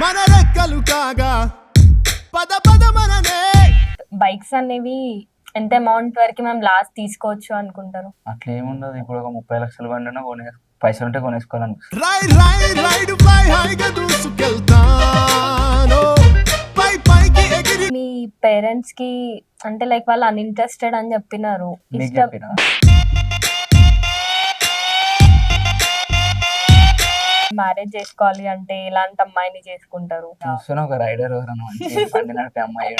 మన రెక్కలు కాగా పద పద మననే. బైక్స్ అనేవి ఎంత అమౌంట్ వరకు మనం లాస్ట్ తీసుకోవచ్చు అనుకుంటారు? అట్లా ఏముండదు. ఇప్పుడు ఒక ముప్పై లక్షలు బండినా కొనే పైసలు ఉంటే కొనేసుకోవాలనిపిస్తుంది. రై రై రైడ్ ఫ్లై హైగా దూసుకెళ్తాను. పై పైకి ఎగిరి మీ పేరెంట్స్కి అంటే లైక్ వాళ్ళు అన్ఇంట్రెస్టెడ్ అని చెప్పినారు. ఇష్టం మ్యారేజ్ చేసుకోవాలి అంటే ఇలాంటి అమ్మాయిని చేసుకుంటారు? చూస్తున్నా ఒక రైడర్ ఎవరైనా మంచి బండి నడిపే అమ్మాయి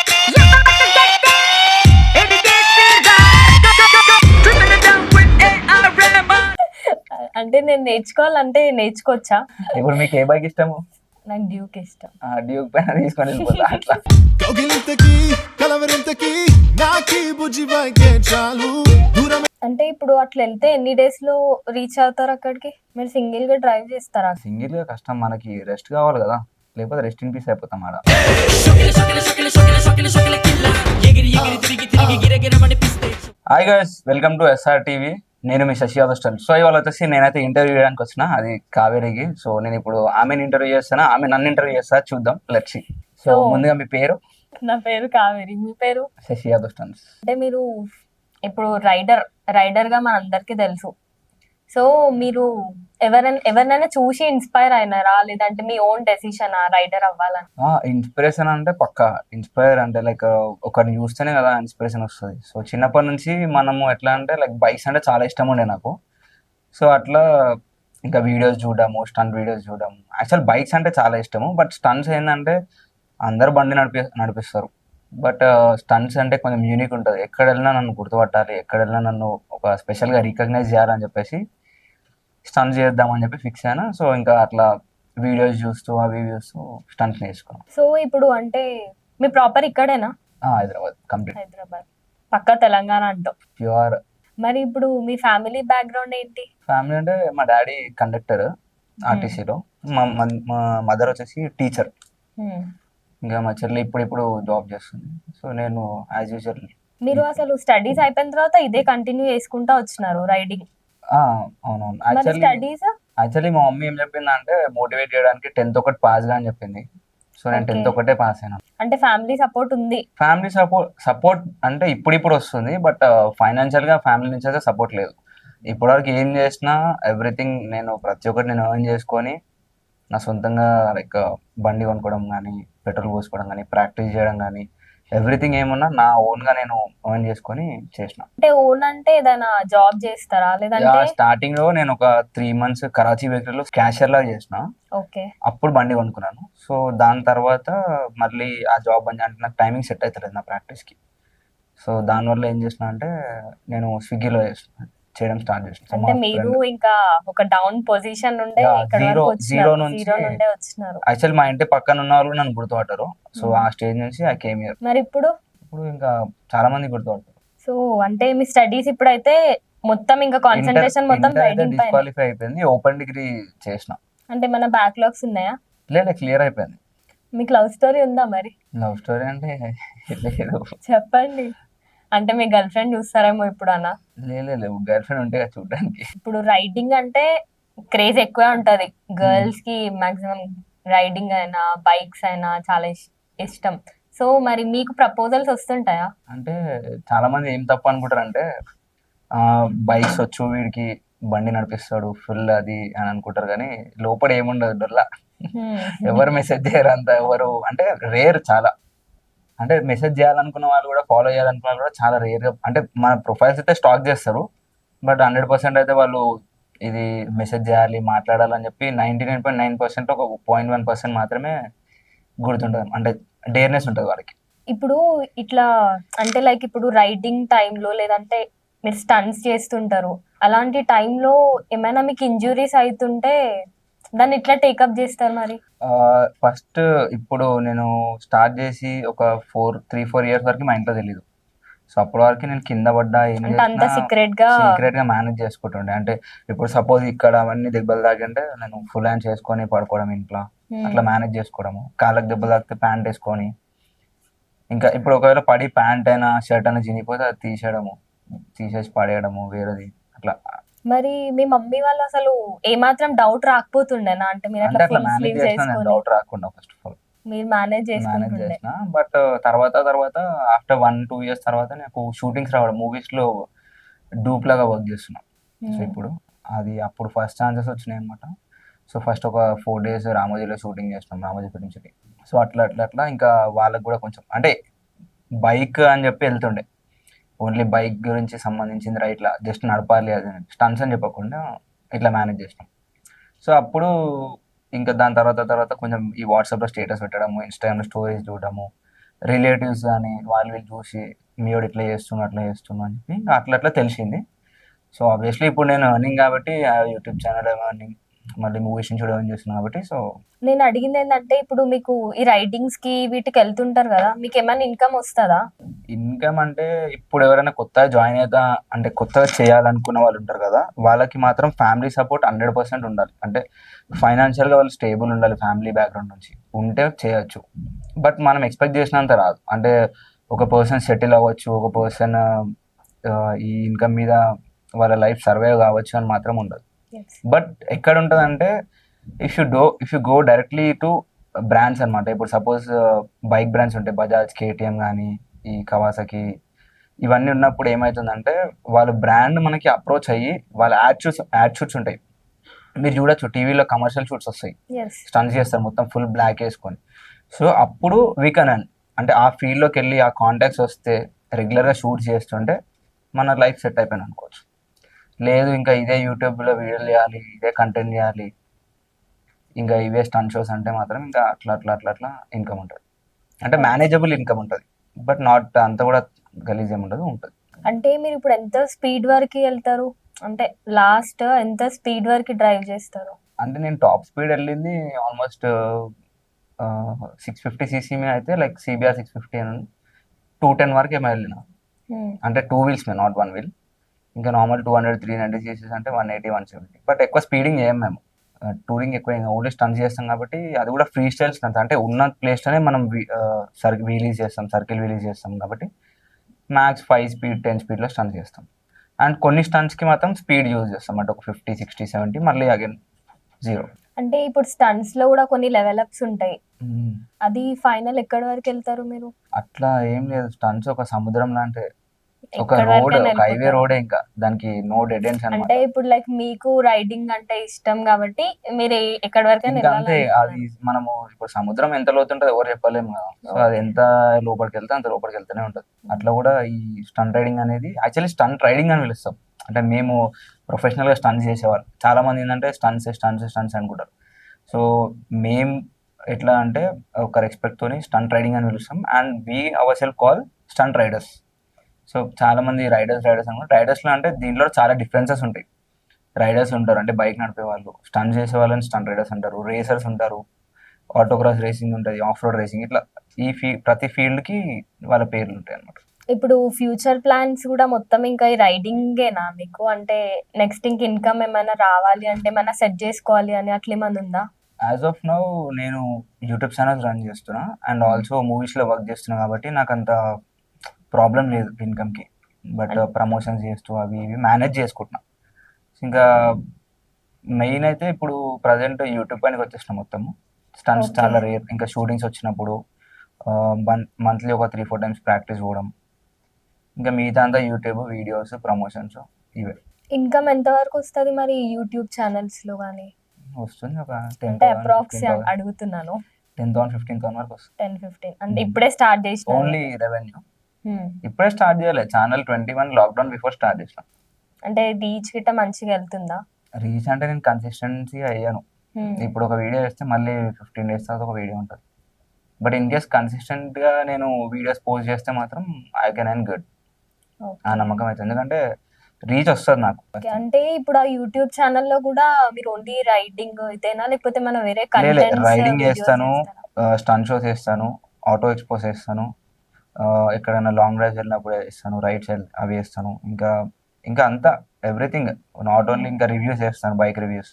అంటే నేను నేర్చుకోవాలంటే నేర్చుకోవచ్చా? ఇప్పుడు మీకు ఏ బైక్ ఇష్టము? నాకు డ్యూక్ ఇష్టం. ఆ డ్యూక్ పైన తీసుకొని వెళ్ళిపోతా అట్లా. కౌగిలింతకి కలవరింతకి నాకి బుజ్జి బైకే చాలు. దూరం అంటే ఇప్పుడు అట్లా వెళ్తే ఎన్ని డేస్లో రీచ్ అవుతారు అక్కడికి? మీరు సింగిల్గా డ్రైవ్ చేస్తారా? సింగిల్గా కష్టం మనకి రెస్ట్ కావాలి కదా. లేకపోతే రెస్ట్ ఇన్ పీస్ అయిపోతాం ఆడ. Hi guys welcome to SR TV నేను మీ శశి అగస్టన్ సో ఇవాళ వచ్చేసి నేనైతే ఇంటర్వ్యూ చేయడానికి వచ్చిన. అది కావేరికి. సో నేను ఇప్పుడు ఆమెను ఇంటర్వ్యూ చేస్తాను? ఆమె నన్ను ఇంటర్వ్యూ చేస్తా? చూద్దాం. లెట్సి సో ముందుగా మీ పేరు? నా పేరు కావేరి. మీ పేరు? శశి అగస్టన్స్ అంటే మీరు ఇప్పుడు రైడర్ రైడర్గా మనందరికీ తెలుసు. సో మీరు ఎవరైనా ఎవరినైనా చూసి ఇన్స్పైర్ అయినారా? లేదంటే మీ ఓన్ డెసిషన్ రైడర్ అవ్వాలని? ఇన్స్పిరేషన్ అంటే పక్క. ఇన్స్పైర్ అంటే లైక్ ఒకరిని చూస్తేనే కదా ఇన్స్పిరేషన్ వస్తుంది. సో చిన్నప్పటి నుంచి మనము ఎట్లా అంటే లైక్ బైక్స్ అంటే చాలా ఇష్టం ఉండే నాకు. సో అట్లా ఇంకా వీడియోస్ చూడము స్టంట్ వీడియోస్ చూడము యాక్చువల్ బైక్స్ అంటే చాలా ఇష్టము. బట్ స్టంట్స్ ఏంటంటే అందరు బండి నడిపి నడిపిస్తారు. బట్ స్టంట్స్ అంటే కొంచెం యూనిక్ ఉంటుంది. ఎక్కడ వెళ్ళినా నన్ను గుర్తుపట్టాలి. ఎక్కడ వెళ్ళినా నన్ను ఒక స్పెషల్గా రికగ్నైజ్ చేయాలని చెప్పేసి స్టంట్స్ చేద్దామని చెప్పి ఫిక్స్ అయినా. సో ఇంకా అట్లా వీడియోస్ చూస్తూ అవి చూస్తూ స్టంట్స్ నేర్చుకున్నాం సో ఇప్పుడు అంటే మీ ప్రాపర్ ఇక్కడేనా? హైదరాబాద్ కంప్లీట్ హైదరాబాద్. పక్క తెలంగాణ అంటాం. ప్యూర్ మరి ఇప్పుడు మీ ఫ్యామిలీ బ్యాక్గ్రౌండ్ ఏంటి? ఫ్యామిలీ అంటే మా డాడీ కండక్టర్ ఆర్టీసీలో మా మదర్ వచ్చేసి టీచర్. ఇంకా మా చెల్లి ఇప్పుడు ఇప్పుడు జాబ్ చేస్తుంది. సో నేను యాజ్ యూజువల్ మీరు అసలు స్టడీస్ అయిపోయిన తర్వాత ఇదే కంటిన్యూ చేసుకుంటా వచ్చినారు రైడింగ్ అవునవును. యాక్చువల్లీ స్టడీస్ యాక్చువల్లీ మా మమ్మీ ఏం చెప్పింది అంటే మోటివేట్ చేయడానికి టెన్త్ ఒకటి పాస్గా అని చెప్పింది. సో నేను. టెన్త్ ఒకటే పాస్ అయినా. అంటే ఫ్యామిలీ సపోర్ట్ ఉంది. ఫ్యామిలీ సపోర్ట్ సపోర్ట్ అంటే ఇప్పుడు ఇప్పుడు వస్తుంది బట్ ఫైనాన్షియల్గా ఫ్యామిలీ నుంచి అయితే సపోర్ట్ లేదు. ఇప్పటివరకు ఏం చేసినా ఎవ్రీథింగ్ నేను ప్రతి ఒక్కటి నేను ఎర్న్ చేసుకొని నా సొంతంగా లైక్ బండి కొనుక్కోవడం కానీ పెట్రోల్ పోసుకోవడం కానీ ప్రాక్టీస్ చేయడం కానీ ఎవ్రీథింగ్ ఏమున్నా నా ఓన్గా నేను ఎర్న్ చేసుకొని చేసిన. అంటే ఓన్ అంటే ఏదైనా జాబ్ చేస్తారా? లేదంటే స్టార్టింగ్లో నేను ఒక త్రీ మంత్స్ కరాచీ బేకరీలో క్యాషియర్ లా చేసిన. ఓకే. అప్పుడు బండి కొనుక్కున్నాను. సో దాని తర్వాత మళ్ళీ ఆ జాబ్ బండి అంటే నాకు టైమింగ్ సెట్ అవుతలేదు నా ప్రాక్టీస్కి. సో దానివల్ల ఏం చేసిన అంటే నేను స్విగ్గీలో చేసిన. చేయడం స్టార్ట్ So, అంటే మీరు ఇంకా ఒక డౌన్ పొజిషన్ నుండే నుంచి- జీరో నుండే వచ్చినారు. యాక్చువల్ మా ఇంటి పక్కన ఉన్న వాళ్ళు నన్ను గుర్తుపట్టారు. సో. ఆ స్టేజ్ నుంచి ఆ కేమ్ మరి ఇప్పుడు? ఇప్పుడు ఇంకా చాలా మంది గుర్తుపడతారు. సో అంటే మీ స్టడీస్ ఇప్పుడైతే మొత్తం ఇంకా కాన్సన్ట్రేషన్ మొత్తం పైన? డిస్క్వాలిఫై అయిపోయింది. ఓపెన్ డిగ్రీ చేసిన. అంటే మన బ్యాక్లాగ్స్ ఉన్నాయా? లేదా క్లియర్ అయిపోయింది. మీకు లవ్ స్టోరీ ఉందా మరి? లవ్ స్టోరీ అంటే లేదు. చెప్పండి. అంటే మీ గర్ల్ ఫ్రెండ్ చూస్తారేమో ఇప్పుడు అన్న? లేదు గర్ల్ ఫ్రెండ్ ఉంటే చూడడానికి. ఇప్పుడు రైడింగ్ అంటే క్రేజ్ ఎక్కువే ఉంటది. గర్ల్స్కి మాక్సిమం రైడింగ్ అయినా బైక్స్ అయినా చాలా ఇష్- ఇష్టం. సో మరి మీకు ప్రపోజల్స్ వస్తుంటాయా? అంటే చాలా మంది ఏం తప్పు అనుకుంటారు అంటే బైక్స్ వచ్చు వీడికి బండి నడిపిస్తాడు ఫుల్ అది అని అనుకుంటారు కానీ లోపల ఏముండదు డొల్లా Hmm. ఎవరు మెసేజ్ చేయరు అంత ఎవరు అంటే రేర్ చాలా. అంటే మెసేజ్ చేయాలనుకున్న వాళ్ళు కూడా ఫాలో చేయాలనుకున్న వాళ్ళు కూడా చాలా రేర్గా అంటే మన ప్రొఫైల్స్ అయితే స్టాక్ చేస్తారు. బట్ హండ్రెడ్ పర్సెంట్ అయితే వాళ్ళు ఇది మెసేజ్ చేయాలి మాట్లాడాలని చెప్పి ninety nine point nine percent ఒక పాయింట్ వన్ పర్సెంట్ మాత్రమే గుర్తుంటుంది. అంటే డేర్నెస్ ఉంటుంది వాళ్ళకి. ఇప్పుడు ఇట్లా అంటే లైక్ ఇప్పుడు రైటింగ్ టైంలో లేదంటే మీరు స్టన్స్ చేస్తుంటారు. అలాంటి టైంలో ఏమైనా మీకు ఇంజురీస్ అవుతుంటే దాన్ని ఇట్లా టేకప్ చేస్తారు మరి? ఫస్ట్ ఇప్పుడు నేను స్టార్ట్ చేసి ఒక ఫోర్ త్రీ ఫోర్ ఇయర్స్ వరకు మా ఇంట్లో తెలియదు సో అప్పటి వరకు నేను కింద పడ్డా ఏం సీక్రెట్గా సీక్రెట్గా మేనేజ్ చేసుకుంటుండే. అంటే ఇప్పుడు సపోజ్ ఇక్కడ అవన్నీ దెబ్బలు తాకంటే నేను ఫుల్ హ్యాండ్ చేసుకొని పడుకోవడం ఇంట్లో. Hmm. అట్లా మేనేజ్ చేసుకోవడము. కాళ్ళకి దెబ్బలు తాకితే ప్యాంట్ వేసుకొని. ఇంకా ఇప్పుడు ఒకవేళ పడి ప్యాంట్ అయినా షర్ట్ అయినా చినిగిపోతే అది తీసేయడము. తీసేసి పడేయడము వేరేది. అట్లా మరి మీ మమ్మీ వాళ్ళు అసలు ఏమాత్రం డౌట్ రాకపోతుండేనా అంటే మీరు అంటే అట్లా అట్లా ఫుల్ మేనేజ్ వేసుకొని డౌట్ రాకుండా ఫస్ట్ ఆఫ్ ఆల్ మీరు మేనేజ్ మేనేజ్ చేసుకుంటుండే. చేసిన బట్ తర్వాత తర్వాత ఆఫ్టర్ వన్ టూ ఇయర్స్ తర్వాత నాకు షూటింగ్స్ రావడం మూవీస్లో డూప్ లాగా వర్క్ చేస్తున్నా. So Hmm. ఇప్పుడు అది అప్పుడు ఫస్ట్ ఛాన్సెస్ వచ్చినాయి అనమాట సో ఫస్ట్ ఒక ఫోర్ డేస్ రామోజీలో షూటింగ్ చేసినాం రామోజీ ఫిలిం సిటీ సో అట్లా అట్లా అట్లా ఇంకా వాళ్ళకి కూడా కొంచెం అంటే బైక్ అని చెప్పి వెళ్తుండే. ఓన్లీ బైక్ గురించి సంబంధించింది రా ఇట్లా జస్ట్ నడపాలి అది స్టన్స్ అని చెప్పకుండా ఇట్లా మేనేజ్ చేసినాం. సో అప్పుడు ఇంకా దాని తర్వాత తర్వాత కొంచెం ఈ వాట్సాప్లో స్టేటస్ పెట్టడము ఇన్స్టాగ్రామ్లో స్టోరీస్ చూడడము రిలేటివ్స్ కానీ వాళ్ళు వీళ్ళు చూసి మీవాడు ఇట్లా చేస్తున్నా అట్లా చేస్తున్నా అని చెప్పి అట్లా అట్లా తెలిసింది. సో ఆబ్వియస్లీ ఇప్పుడు నేను అర్నింగ్ కాబట్టి ఆ యూట్యూబ్ ఛానల్ అర్నింగ్ మళ్ళీ మూవీస్ నుంచి కూడా కాబట్టి సో నేను అడిగింది ఏంటంటే ఇప్పుడు మీకు ఈ రైడింగ్స్కి వీటికి వెళ్తుంటారు కదా మీకు ఏమైనా ఇన్కమ్ వస్తుందా? ఇన్కమ్ అంటే ఇప్పుడు ఎవరైనా కొత్తగా జాయిన్ అవుతా అంటే కొత్తగా చేయాలనుకున్న వాళ్ళు ఉంటారు కదా వాళ్ళకి మాత్రం ఫ్యామిలీ సపోర్ట్ హండ్రెడ్ పర్సెంట్ ఉండాలి. అంటే ఫైనాన్షియల్గా వాళ్ళు స్టేబుల్ ఉండాలి ఫ్యామిలీ బ్యాక్గ్రౌండ్ నుంచి. ఉంటే చేయొచ్చు. బట్ మనం ఎక్స్పెక్ట్ చేసినంత రాదు. అంటే ఒక పర్సన్ సెటిల్ అవ్వచ్చు ఒక పర్సన్ ఈ ఇన్కమ్ మీద వాళ్ళ లైఫ్ సర్వైవ్ కావచ్చు అని మాత్రం ఉండదు. బట్ ఎక్కడ ఉంటుంది అంటే if you do if you go directly to brands అనమాట ఇప్పుడు సపోజ్ బైక్ బ్రాండ్స్ ఉంటాయి బజాజ్ కేటీఎం కానీ ఈ కవాసకి ఇవన్నీ ఉన్నప్పుడు ఏమవుతుందంటే వాళ్ళ బ్రాండ్ మనకి అప్రోచ్ అయ్యి వాళ్ళ యాడ్ షూట్స్ యాడ్ షూట్స్ ఉంటాయి. మీరు చూడొచ్చు టీవీలో కమర్షియల్ షూట్స్ వస్తాయి. స్టన్స్ చేస్తారు మొత్తం ఫుల్ బ్లాక్ వేసుకొని. సో అప్పుడు వీ కెన్ అన్ అంటే ఆ ఫీల్డ్లోకి వెళ్ళి ఆ కాంటాక్ట్స్ వస్తే రెగ్యులర్గా షూట్ చేస్తుంటే మన లైఫ్ సెట్ అయిపోయింది అనుకోవచ్చు లేదు ఇంకా ఇదే యూట్యూబ్లో వీడియోలు చేయాలి ఇదే కంటెంట్ చేయాలి. ఇంకా ఇవే స్టన్ షోస్ అంటే మాత్రం ఇంకా అట్లా అట్లా అట్లా అట్లా ఇన్కమ్ ఉంటుంది. అంటే మేనేజబుల్ ఇన్కమ్ ఉంటుంది. బట్ నాట్ అంత కూడా గలీజ్ ఏమి ఉండదు ఉంటుంది. అంటే మీరు ఇప్పుడు ఎంత స్పీడ్ వరకు వెళ్తారు? అంటే లాస్ట్ ఎంత స్పీడ్ వరకు డ్రైవ్ చేస్తారు? అంటే నేను టాప్ స్పీడ్ వెళ్ళింది ఆల్మోస్ట్ సిక్స్ ఫిఫ్టీ సీసీ మీద అయితే లైక్ సిబిఆర్ సిక్స్ ఫిఫ్టీ అని టూ టెన్ వరకు ఏమో వెళ్ళిన. Hmm. అంటే టూ వీల్స్ మీద నాట్ వన్ వీల్ ఇంకా normal two hundred three hundred CCs అంటే one eighty one seventy but ఎక్కువ స్పీడింగ్ చేయం మేము. టూరింగ్ ఎక్కువ ఓన్లీ స్టన్స్ చేస్తాం కాబట్టి అది కూడా ఫ్రీ స్టైల్ స్టన్స్ అంటే ఉన్న ప్లేస్లోనే మనం సర్కిల్ వీలీస్ చేస్తాం సర్కిల్ వీలీస్ చేస్తాం కాబట్టి మ్యాక్స్ ఫైవ్ స్పీడ్ టెన్ స్పీడ్లో స్టన్స్ చేస్తాం. అండ్ కొన్ని స్టన్స్కి మాత్రం స్పీడ్ యూజ్ చేస్తాం. అంటే ఒక ఫిఫ్టీ సిక్స్టీ సెవెంటీ మళ్ళీ అగైన్ జీరో అంటే ఇప్పుడు స్టన్స్లో కూడా కొన్ని లెవెల్ అప్స్ ఉంటాయి. అది ఫైనల్ ఎక్కడి వరకు వెళ్తారు మీరు? అట్లా ఏం లేదు. స్టన్స్ ఒక సముద్రం లాంటి ఒక రోడ్ ఒక హైవే. రోడే ఇంకా. దానికి నో డెడ్ ఎండ్స్ అంటే ఇప్పుడు లైక్ మీకు రైడింగ్ అంటే ఇష్టం కాబట్టి మీరు ఎక్కడి అంతే అది. మనము ఇప్పుడు సముద్రం ఎంత లోతుంటుందో ఎవరు చెప్పలేము కదా. సో అది ఎంత లోపలికి వెళ్తే అంత లోపలికి వెళ్తూనే ఉంటుంది. అట్లా కూడా ఈ స్టంట్ రైడింగ్ అనేది యాక్చువల్లీ స్టంట్ రైడింగ్ అని పిలుస్తాం. అంటే మేము ప్రొఫెషనల్గా స్టన్స్ చేసేవాళ్ళు. చాలా మంది ఏంటంటే స్టన్స్ స్టన్స్ స్టన్స్ అనుకుంటారు. సో మేము ఎట్లా అంటే ఒక రెస్పెక్ట్ తోని స్టంట్ రైడింగ్ అని పిలుస్తాం. And we our self call stunt riders so చాలా మంది రైడర్స్ రైడర్స్ అనుకుంటారు రైడర్స్లో అంటే దీంట్లో చాలా డిఫరెన్సెస్ ఉంటాయి. రైడర్స్ ఉంటారు. అంటే బైక్ నడిపే వాళ్ళు స్టంట్ చేసే వాళ్ళని స్టంట్ రైడర్స్ అంటారు. రేసర్స్ ఉంటారు. ఆటోక్రాస్ రేసింగ్ ఉంటుంది ఆఫ్ రోడ్ రేసింగ్ ఇట్లా ఈ ఫీ ప్రతి ఫీల్డ్కి వాళ్ళ పేర్లు ఉంటాయి అన్నమాట. ఇప్పుడు ఫ్యూచర్ ప్లాన్స్ కూడా మొత్తం ఇంకా ఈ రైడింగేనా మీకు? అంటే నెక్స్ట్ ఇంక ఇన్కమ్ ఏమైనా రావాలి అంటే ఏమైనా సెట్ చేసుకోవాలి అని అట్లా ఏమైనా ఉందా? యాజ్ ఆఫ్ నౌ నేను యూట్యూబ్ ఛానల్స్ రన్ చేస్తున్నా. అండ్ ఆల్సో మూవీస్లో వర్క్ చేస్తున్నా కాబట్టి నాకు అంత ప్రాబ్లం లేదు ఇన్కమ్కి. బట్ ప్రమోషన్స్ చేస్తూ అవి ఇవి మేనేజ్ చేసుకుంటున్నా. ఇంకా మెయిన్ అయితే ఇప్పుడు ప్రజెంట్ యూట్యూబ్ పైనకి వచ్చేసిన మొత్తము. స్టన్స్. చాలా రేర్. ఇంకా షూటింగ్స్ వచ్చినప్పుడు మంత్లీ ఒక త్రీ ఫోర్ టైమ్స్ ప్రాక్టీస్ పోవడం. ఇంకా మిగతా అంతా యూట్యూబ్ వీడియోస్ ప్రమోషన్స్ ఇవే. ఇన్కమ్ ఎంత వరకు వస్తుంది మరి యూట్యూబ్ ఛానల్స్లో కానీ వస్తుంది ఒక టెన్ అప్రాక్స్ అడుగుతున్నాను. టెన్ థౌసండ్ ఫిఫ్టీన్ థౌసండ్ వరకు వస్తుంది. Ten fifteen. అంటే ఇప్పుడే స్టార్ట్ చేసిన ఓన్లీ రెవెన్యూ. ఇప్పుడే స్టార్ట్ చేయలేదు channel twenty one lockdown before start చేసిన. అంటే రీచ్ గిట్ట మంచిగా వెళ్తుందా? రీచ్ అంటే నేను కన్సిస్టెన్సీ అయ్యాను. ఇప్పుడు ఒక వీడియో చేస్తే మళ్ళీ ఫిఫ్టీన్ డేస్ తర్వాత ఒక వీడియో ఉంటుంది. బట్ ఇన్ కేస్ కన్సిస్టెంట్గా నేను వీడియోస్ పోస్ట్ చేస్తే మాత్రం ఐ కెన్ అండ్ గుడ్. ఆ నమ్మకం అయితే. ఎందుకంటే రీచ్ వస్తుంది నాకు. అంటే ఇప్పుడు ఆ యూట్యూబ్ ఛానల్లో కూడా మీరు ఓన్లీ రైడింగ్ ఇదేనా లేకపోతే మనం వేరే లే, లే, రైడింగ్ చేస్తాను స్టన్ షోస్ వేస్తాను ఆటో ఎక్స్పోస్ వేస్తాను ఆ, ఎక్కడైనా లాంగ్ డ్రైవ్స్ వెళ్ళినప్పుడు వేస్తాను రైడ్స్ అవి వేస్తాను. ఇంకా ఇంకా అంతా ఎవ్రీథింగ్ నాట్ ఓన్లీ ఇంకా రివ్యూస్ వేస్తాను బైక్ రివ్యూస్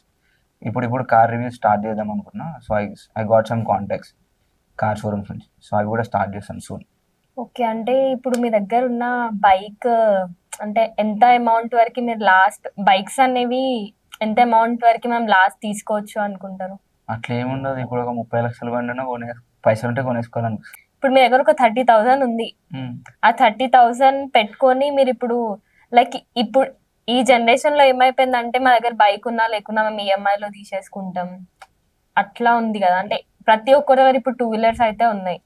ఇప్పుడు ఇప్పుడు కార్ రివ్యూస్ స్టార్ట్ చేద్దాం అనుకున్నా so I I got some contacts car showrooms నుంచి. సో అవి కూడా స్టార్ట్ చేస్తాను సూన్ ఓకే అంటే ఇప్పుడు మీ దగ్గర ఉన్న బైక్ అంటే ఎంత అమౌంట్ వరకు మీరు లాస్ట్ బైక్స్ అనేవి ఎంత అమౌంట్ వరకు మనం లాస్ట్ తీసుకోవచ్చు అనుకుంటారు? అట్లా ఏముండదు ఇప్పుడు ఒక ముప్పై లక్షల బండి కొనే పైసలు ఉంటే కొనేసుకోవాలనిపిస్తుంది. ఇప్పుడు మీ దగ్గర ఒక థర్టీ థౌజండ్ ఉంది. ఆ థర్టీ థౌజండ్ పెట్టుకొని మీరు ఇప్పుడు లైక్ ఇప్పుడు ఈ జనరేషన్లో ఏమైపోయిందంటే మా దగ్గర బైక్ ఉన్నా లేకున్నా మేము EMI లో తీసేసుకుంటాం. అట్లా ఉంది కదా. అంటే ప్రతి ఒక్కరి దగ్గర ఇప్పుడు టూ వీలర్స్ అయితే ఉన్నాయి.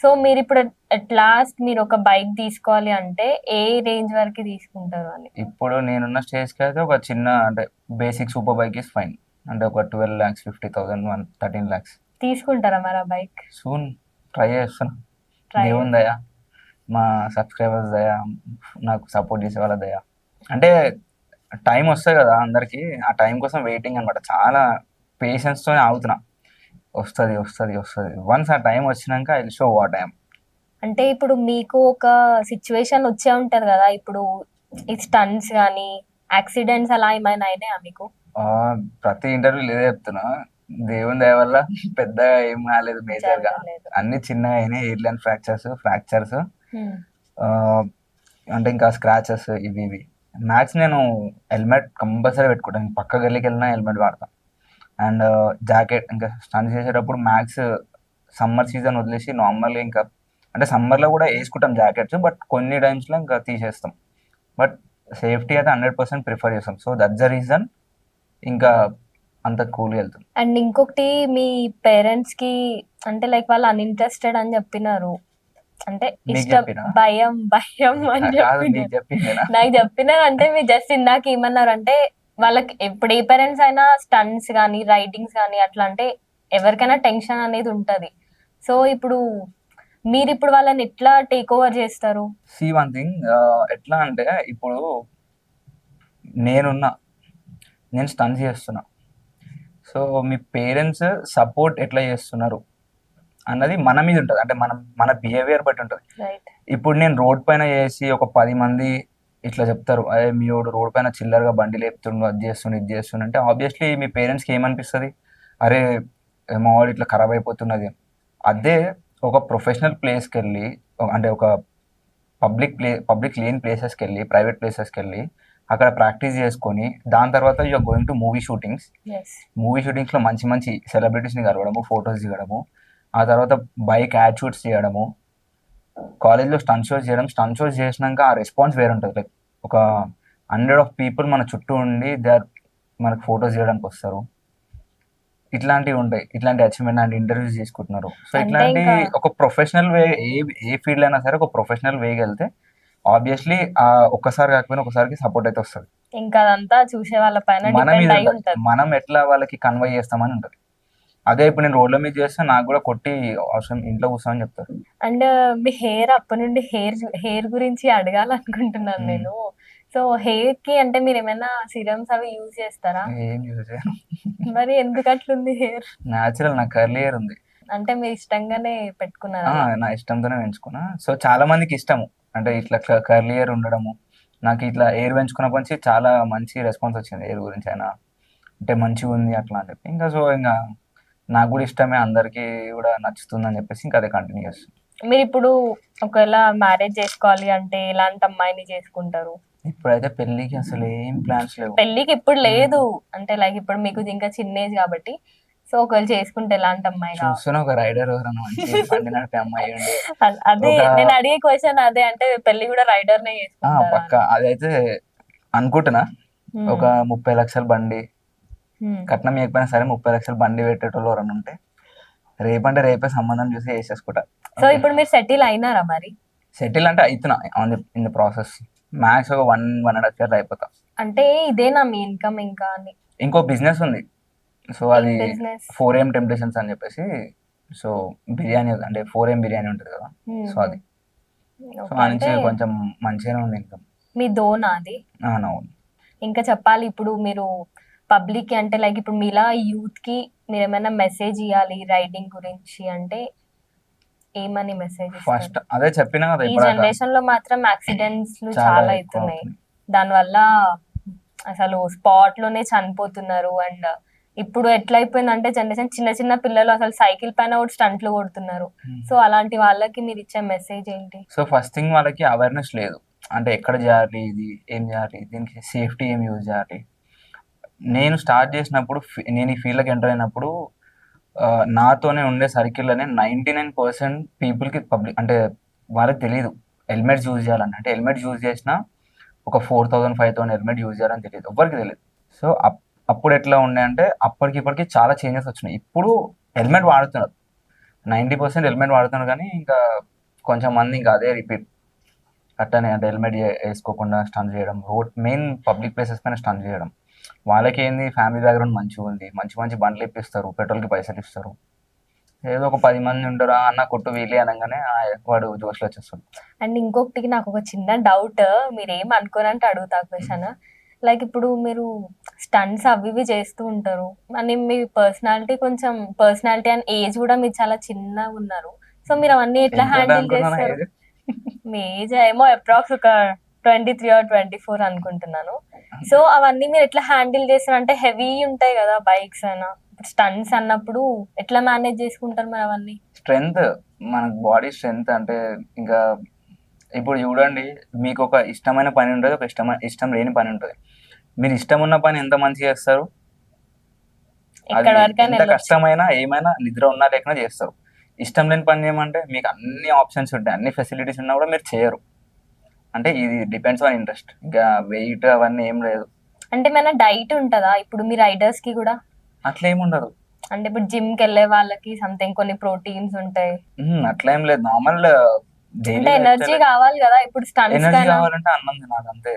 సో మీరు ఇప్పుడు అట్ లాస్ట్ మీరు ఒక బైక్ తీసుకోవాలి అంటే ఏ రేంజ్ వరకు తీసుకుంటారు అని? ఇప్పుడు నేనున్న స్టేజ్కి అయితే ఒక చిన్న అంటే basic super bike is fine అంటే ఒక twelve lakhs fifty thousand one thirteen lakhs తీసుకుంటారా మరి ఆ బైక్ సూన్ ట్రై చేస్తున్నా. దేవుని దయ మా సబ్స్క్రైబర్స్ దయ నాకు సపోర్ట్ చేసే వాళ్ళ దయ. అంటే టైం వస్తుంది కదా అందరికి ఆ టైం కోసం వెయిటింగ్ అనమాట చాలా పేషెన్స్తోనే ఆగుతున్నా. వస్తుంది వస్తుంది వస్తుంది. వన్స్ ఆ టైం వచ్చినాక ఐ షో వాట్ ఐఎమ్ అంటే ఇప్పుడు మీకు ఒక సిచ్యువేషన్ వచ్చే ఉంటది కదా ఇప్పుడు ఈ స్టన్స్ కానీ యాక్సిడెంట్స్ అలా ఏమైనా అయినాయా మీకు? ప్రతి ఇంటర్వ్యూలు ఇదే చెప్తున్నా. దేవుని దయ వల్ల పెద్దగా ఏం కాలేదు మేజర్గా. అన్ని చిన్నగా అయినాయి ఎయిర్లైన్ ఫ్రాక్చర్స్ ఫ్రాక్చర్స్ Hmm. అంటే ఇంకా స్క్రాచెస్ ఇవి ఇవి. మ్యాక్స్ నేను హెల్మెట్ కంపల్సరీ పెట్టుకుంటాను. పక్క గల్లీకి వెళ్ళినా హెల్మెట్ వాడతాను అండ్ జాకెట్ ఇంకా స్టన్ చేసేటప్పుడు మ్యాక్స్ సమ్మర్ సీజన్ వదిలేసి నార్మల్గా ఇంకా అంటే సమ్మర్లో కూడా వేసుకుంటాం జాకెట్స్ బట్ కొన్ని టైమ్స్లో ఇంకా తీసేస్తాం. బట్ సేఫ్టీ అయితే హండ్రెడ్ పర్సెంట్ ప్రిఫర్ చేస్తాం. సో దట్స్ ద రీజన్ ఇంకా అంత కూల్గా వెళ్తాం. అండ్ ఇంకొకటి మీ పేరెంట్స్కి అంటే లైక్ వాళ్ళు అన్ఇంట్రెస్టెడ్ అని చెప్పినారు. అంటే ఇష్టం? భయం భయం అని చెప్పినారు. నీకు చెప్పినారు అంటే మీరు జస్ట్ ఇందాక ఏమన్నారు అంటే వాళ్ళకి ఎప్పుడు ఏ పేరెంట్స్ అయినా స్టన్స్ కానీ రైటింగ్స్ కానీ అట్లా అంటే ఎవరికైనా టెన్షన్ అనేది ఉంటది. సో ఇప్పుడు మీరు ఇప్పుడు వాళ్ళని ఎట్లా టేక్ ఓవర్ చేస్తారు? సీ వన్ థింగ్ ఎట్లా అంటే ఇప్పుడు నేనున్నా నేను స్టన్ చేస్తున్నా. సో మీ పేరెంట్స్ సపోర్ట్ ఎట్లా చేస్తున్నారు అన్నది మన మీద ఉంటుంది. అంటే మనం మన బిహేవియర్ బట్టి ఉంటుంది. ఇప్పుడు నేను రోడ్ పైన చేసి ఒక పది మంది ఇట్లా చెప్తారు. అదే మీ వాడు రోడ్ పైన చిల్లరగా బండి లేపుతుండు అది చేస్తుండు ఇది చేస్తుండు అంటే ఆబ్వియస్లీ మీ పేరెంట్స్కి ఏమనిపిస్తుంది? అరే మా వాడు ఇట్లా ఖరాబ్ అయిపోతున్నది. అదే ఒక ప్రొఫెషనల్ ప్లేస్కి వెళ్ళి అంటే ఒక పబ్లిక్ ప్లే పబ్లిక్ లేని ప్లేసెస్కి వెళ్ళి ప్రైవేట్ ప్లేసెస్కి వెళ్ళి అక్కడ ప్రాక్టీస్ చేసుకొని దాని తర్వాత you're going to movie shootings movie షూటింగ్స్లో మంచి మంచి సెలబ్రిటీస్ని కలవడము ఫొటోస్ దిగడము ఆ తర్వాత బైక్ యాడ్ షూట్స్ చేయడము కాలేజ్లో స్టన్ షోస్ చేయడం. స్టన్ షోస్ చేసినాక ఆ రెస్పాన్స్ వేరే ఉంటుంది. లైక్ ఒక హండ్రెడ్ ఆఫ్ పీపుల్ మన చుట్టూ ఉండి దే ఆర్ మనకు ఫొటోస్ చేయడానికి వస్తారు. ఇట్లాంటివి ఉంటాయి. ఇట్లాంటి అచీవ్మెంట్ అండ్ ఇంటర్వ్యూస్ తీసుకుంటున్నారు. సో ఇట్లాంటి ఒక ప్రొఫెషనల్ వే ఏ ఏ ఫీల్డ్ అయినా సరే ఒక ప్రొఫెషనల్ వేకి వెళ్తే ఆబ్వియస్లీ ఆ ఒక్కసారి కాకపోయినా ఒకసారికి సపోర్ట్ అయితే వస్తుంది. ఇంకా అదంతా చూసే వాళ్ళ పైన మన ఉంటది. మనం ఎట్లా వాళ్ళకి కన్వే చేస్తామని ఉంటది. అదే ఇప్పుడు నేను రోడ్ల మీద చేస్తే నాకు కూడా కొట్టి అవసరం ఇంట్లో కూర్చోమని చెప్తారు. అండ్ మీ హెయిర్ అప్పటి నుండి హెయిర్ హెయిర్ గురించి అడగాలనుకుంటున్నాను Hmm. నేను. సో హెయిర్కి అంటే మీరు ఏమైనా సిరమ్స్ అవి యూజ్ చేస్తారా? ఏం యూజ్ మరి ఎందుకు అట్లుంది హెయిర్? న్యాచురల్ నా కర్లీ ఇయర్ ఉంది. అంటే మీరు ఇష్టంగానే పెట్టుకున్నారా? ఆ, నా ఇష్టంతోనే పెంచుకున్నా. సో చాలా మందికి ఇష్టము. అంటే ఇట్లా కర్లీ ఇయర్ ఉండడము. నాకు ఇట్లా ఎయిర్ పెంచుకున్నప్పటి నుంచి చాలా మంచి రెస్పాన్స్ వచ్చింది ఎయిర్ గురించి అయినా. అంటే మంచిగా ఉంది అట్లా అని చెప్పి. ఇంకా సో ఇంకా నాకు కూడా ఇష్టమే అందరికీ కూడా నచ్చుతుంది అని చెప్పేసి ఇంకా అదే కంటిన్యూ చేస్తాను మీరు ఇప్పుడు ఒకవేళ మ్యారేజ్ చేసుకోవాలి అంటే ఎలాంటి అమ్మాయిని చేసుకుంటారు? ఇప్పుడైతే పెళ్ళికి అసలు ఏం ప్లాన్స్ లేవు. పెళ్ళికి ఇప్పుడు లేదు. అంటే లైక్ ఇప్పుడు మీకు ఇంకా చిన్న ఏజ్ కాబట్టి సో ఒకవేళ చేసుకుంటే ఎలాంటి అమ్మాయి చూస్తున్నా ఒక రైడర్ బండి నడిపే అమ్మాయి అదే నేను అడిగే క్వశ్చన్ అదే అంటే పెళ్ళి కూడా రైడర్ నే పక్క. అదైతే అనుకుంటున్నా. ఒక ముప్పై లక్షల బండి. కట్నం ఇవ్వకపోయినా సరే ముప్పై లక్షల బండి పెట్టేటోళ్ళు ఎవరైనా ఉంటే రేపంటే రేపే సంబంధం చూసి వేసేసుకుంటా. సో ఇప్పుడు మీరు సెటిల్ అయినారా మరి? సెటిల్ అంటే అవుతున్నా on the in the process. Max ఒక one one and half year అయిపోతా. అంటే ఇదేనా మీ ఇన్కమ్ ఇంకా అని. ఇంకో బిజినెస్ ఉంది. సో అది ఫోర్ ఏం టెంప్టేషన్స్ అని చెప్పేసి సో బిర్యానీ అంటే ఫోర్ ఏం బిర్యానీ ఉంటుంది కదా సో అది. సో ఆ నుంచి కొంచెం మంచిగానే ఉంది ఇన్కమ్ మీ దోనా అది? అవును. ఇంకా చెప్పాలి ఇప్పుడు మీరు పబ్లిక్ అంటే లైక్ ఇప్పుడు మీలా యూత్కి మీరు ఏమైనా మెసేజ్ ఇవ్వాలి రైడింగ్ గురించి అంటే ఏమని మెసేజ్ ఫస్ట్ అదే చెప్పినా కదా ఈ జనరేషన్లో మాత్రం యాక్సిడెంట్స్ చాలా అవుతున్నాయి. దానివల్ల అసలు స్పాట్లోనే చనిపోతున్నారు అండ్ ఇప్పుడు ఎట్లా అయిపోయిందంటే జనరేషన్ చిన్న చిన్న పిల్లలు అసలు సైకిల్ పైన కూడా స్టంట్లు కొడుతున్నారు. సో అలాంటి వాళ్ళకి మీరు ఇచ్చే మెసేజ్ ఏంటి? సో ఫస్ట్ థింగ్ వాళ్ళకి అవేర్నెస్ లేదు. అంటే ఎక్కడ చేయాలి ఇది ఏం చేయాలి దీనికి సేఫ్టీ ఏం యూజ్ చేయాలి? నేను స్టార్ట్ చేసినప్పుడు నేను ఈ ఫీల్డ్కి ఎంటర్ అయినప్పుడు నాతోనే ఉండే సర్కిల్లోనే నైంటీ నైన్ పర్సెంట్ పీపుల్కి పబ్లిక్ అంటే వాళ్ళకి తెలియదు హెల్మెట్స్ యూజ్ చేయాలని. అంటే హెల్మెట్ యూజ్ చేసినా ఒక four thousand five thousand helmet use చేయాలని తెలియదు ఎవరికి తెలియదు సో అప్- అప్పుడు ఎట్లా ఉండే అంటే అప్పటికి ఇప్పటికి చాలా చేంజెస్ వచ్చినాయి. ఇప్పుడు హెల్మెట్ వాడుతున్నారు. నైంటీ పర్సెంట్ హెల్మెట్ వాడుతున్నారు కానీ ఇంకా కొంచెం మంది ఇంకా అదే రిపీట్ అట్టనే అంటే హెల్మెట్ వేసుకోకుండా స్టన్ చేయడం. రోడ్ మెయిన్ పబ్లిక్ ప్లేసెస్ పైన స్టన్ చేయడం. వాళ్ళకి ఏంది ఫ్యామిలీ బ్యాక్గ్రౌండ్ మంచిగా ఉంది. మంచి మంచి బండ్లు ఇప్పిస్తారు. పెట్రోల్కి పైసలు ఇస్తారు. ఏదో ఒక పది మంది ఉంటారా అన్న కొట్టు వీలే అనగానే వాడు జోష్లో వచ్చేస్తాడు. అండ్ ఇంకొకటి నాకు ఒక చిన్న డౌట్ మీరు ఏం అనుకోరంటే అడుగుతా క్వశ్చన్ లైక్ ఇప్పుడు మీరు స్టంట్స్ అవి ఇవి చేస్తూ ఉంటారు. అని మీ పర్సనాలిటీ కొంచెం పర్సనాలిటీ అండ్ ఏజ్ కూడా మీరు చాలా చిన్నగా ఉన్నారు. సో మీరు అవన్నీ ఎట్లా హ్యాండిల్ చేస్తారు? మీ ఏజ్ ఏమో అప్రాక్స్ ఒక twenty three or twenty four అనుకుంటున్నాను. సో అవన్నీ మీరు ఎట్లా హ్యాండిల్ చేస్తారు? అంటే హెవీ ఉంటాయి కదా బైక్స్ అయినా. స్టంట్స్ అన్నప్పుడు ఎట్లా మేనేజ్ చేసుకుంటారు మరి అవన్నీ? స్ట్రెంగ్త్. మనకు బాడీ స్ట్రెంగ్త్ అంటే ఇంకా ఇప్పుడు చూడండి మీకు ఒక ఇష్టమైన పని ఉంటుంది ఒక ఇష్టమైన ఇష్టం లేని పని ఉంటుంది. మీరు ఇష్టం ఉన్న పని ఎంత మంచిగా చేస్తారు? అది ఎంత. కష్టమైనా ఏమైనా నిద్ర ఉన్నా లేకుండా చేస్తారు. ఇష్టం లేని పని చేయమంటే మీకు అన్ని ఆప్షన్స్ ఉంటాయి అన్ని ఫెసిలిటీస్ ఉన్నా కూడా మీరు చేయరు. అంటే ఇది డిపెండ్స్ ఆన్ ఇంట్రెస్ట్ ఇంకా వెయిట్ అవన్నీ ఏం లేదు. అంటే మన డైట్ ఉంటుందా? ఇప్పుడు మీ రైడర్స్కి కూడా? అట్లా ఏమి ఉండదు. అంటే ఇప్పుడు జిమ్కి వెళ్ళే వాళ్ళకి సంథింగ్ కొన్ని ప్రోటీన్స్ ఉంటాయి. అట్లా ఏం లేదు. నార్మల్ అంటే ఎనర్జీ కావాలి కదా ఇప్పుడు స్టన్స్ ఎనర్జీ కావాలంటే అన్నం తినాలి అంతే.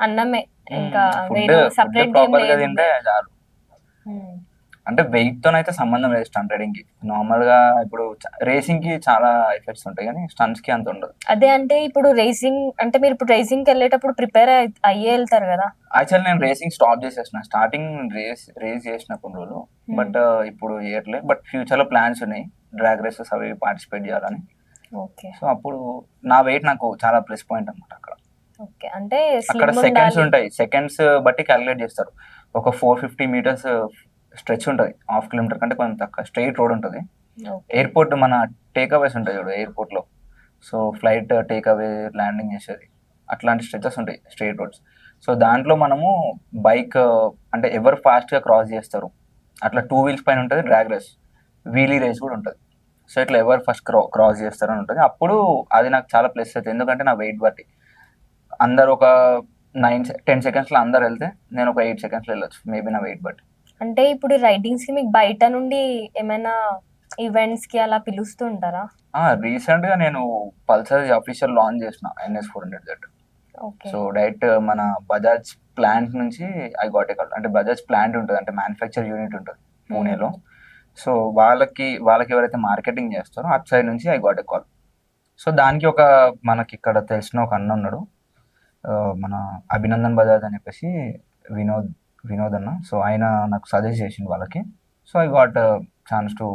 అన్నమే. ఇంకా వేరే సపరేట్ తింటే చాలు. అంటే వెయిట్తో అయితే సంబంధం లేదు స్టంట్ రైడింగ్కి. నార్మల్గా ఇప్పుడు రేసింగ్కి చాలా ఎఫెక్ట్స్ ఉంటాయి కానీ స్టంట్స్కి అంత ఉండదు. అదే అంటే ఇప్పుడు రేసింగ్ అంటే మీరు ఇప్పుడు రేసింగ్కి వెళ్ళేటప్పుడు ప్రిపేర్ అయ్యే వెళ్తారు కదా. యాక్చువల్ నేను రేసింగ్ స్టాప్ చేసేసిన. స్టార్టింగ్ రేస్ రేస్ చేసిన కొన్ని రోజులు బట్ ఇప్పుడు చేయట్లే బట్ ఫ్యూచర్లో ప్లాన్స్ ఉన్నాయి. డ్రాగ్ రేసెస్ అవి పార్టిసిపేట్ చేయాలని. సో అప్పుడు నా వెయిట్ నాకు చాలా ప్లస్ పాయింట్ అన్నమాట అక్కడ. ఓకే. అంటే అక్కడ సెకండ్స్ ఉంటాయి. సెకండ్స్ బట్టి క్యాలిక్యులేట్ చేస్తారు. ఒక ఫోర్ ఫిఫ్టీ మీటర్స్ స్ట్రెచ్ ఉంటుంది. హాఫ్ కిలోమీటర్ కంటే కొంచెం తక్కువ. స్ట్రైట్ రోడ్ ఉంటుంది. ఎయిర్పోర్ట్ మన టేక్ అవేస్ ఉంటాయి చూడు ఎయిర్పోర్ట్లో. So flight take away landing చేసేది. అట్లాంటి స్ట్రెచెస్ ఉంటాయి స్ట్రైట్ రోడ్స్ సో దాంట్లో మనము బైక్ అంటే ఎవరు ఫాస్ట్గా క్రాస్ చేస్తారు. అట్లా టూ వీల్స్ పైన ఉంటుంది డ్రాగ్ రేస్ వీలీ రేస్ కూడా ఉంటుంది. సో ఇట్లా ఎవరు ఫస్ట్ క్రా క్రాస్ చేస్తారని ఉంటుంది. అప్పుడు అది నాకు చాలా ప్లస్ అవుతుంది. ఎందుకంటే నా వెయిట్ బట్టి. అందరు ఒక నైన్ టెన్ సెకండ్స్లో అందరు వెళ్తే నేను ఒక ఎయిట్ సెకండ్స్లో వెళ్ళొచ్చు. మేబీ నా వెయిట్ బట్టి. అంటే ఇప్పుడు రైడింగ్స్కి మీకు బయట నుండి ఏమైనా ఈవెంట్స్కి అలా పిలుస్తూ ఉంటారా? రీసెంట్గా నేను పల్సర్ అఫీషియల్ లాంచ్ చేసిన NS four hundred Z okay. So direct మన బజాజ్ ప్లాంట్ నుంచి ఐ గాట్ ఏ కాల్ అంటే బజాజ్ ప్లాంట్ ఉంటుంది. అంటే మ్యానుఫ్యాక్చర్ యూనిట్ ఉంటుంది పూణేలో. సో వాళ్ళకి వాళ్ళకి ఎవరైతే మార్కెటింగ్ చేస్తారో అటు సైడ్ నుంచి I got a call. So దానికి ఒక మనకి ఇక్కడ తెలిసిన ఒక అన్న ఉన్నాడు. మన అభినందన్ బజాజ్ అని చెప్పేసి వినోద్ వినోద్ అన్న. సో ఆయన నాకు సజెస్ట్ చేసిండు వాళ్ళకి. So I got chance to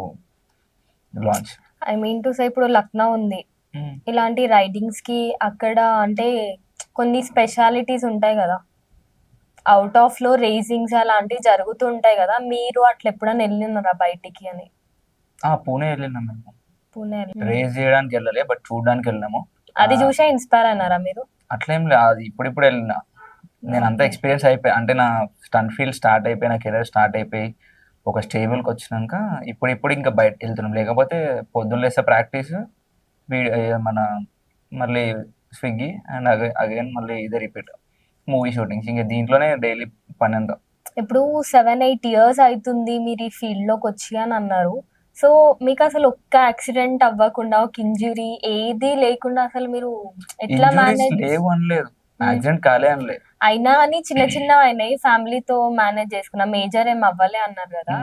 launch I mean to say ఇప్పుడు లక్నో ఉంది. ఇలాంటి రైడింగ్స్కి అక్కడ అంటే కొన్ని స్పెషాలిటీస్ ఉంటాయి కదా. అవుట్ ఆఫ్లో రేసింగ్స్ అలాంటివి జరుగుతూ ఉంటాయి కదా మీరు అట్లా ఎప్పుడైనా వెళ్ళినారా బయటికి అని? పూణే వెళ్ళినాం మేము. పూణే రేస్ చేయడానికి వెళ్ళలే బట్ చూడడానికి వెళ్ళినాము. అది చూసే ఇన్స్పైర్ అయినారా మీరు? అట్లేం లేదు అది ఇప్పుడిప్పుడు వెళ్ళిన. నేను అంతా ఎక్స్పీరియన్స్ అయిపోయి అంటే నా స్టన్ ఫీల్డ్ స్టార్ట్ అయిపోయి నా కెరీర్ స్టార్ట్ అయిపోయి ఒక స్టేబుల్కి వచ్చినాక ఇప్పుడు ఇప్పుడు ఇంకా బయట వెళ్తున్నాం. లేకపోతే పొద్దున్న లేసే ప్రాక్టీస్ మన మళ్ళీ స్విగ్గీ అండ్ అగే అగైన్ మళ్ళీ ఇదే రిపీట్ మూవీ షూటింగ్స్ ఇంకా దీంట్లోనే డైలీ పని అంతా ఇప్పుడు సెవెన్ ఎయిట్ ఇయర్స్ అవుతుంది మీరు ఈ ఫీల్డ్లోకి వచ్చి అని అన్నారు. సో మీకు అసలు ఒక్క యాక్సిడెంట్ అవ్వకుండా ఒక ఇంజురీ ఏది లేకుండా అసలు మీరు ఎట్లా మేనేజ్ యాక్సిడెంట్ కాలే అయినా అని చిన్న చిన్న అయినాయి. ఫ్యామిలీతో మేనేజ్ చేసుకున్నా. మేజర్ ఏం అవ్వలే అన్నారు కదా.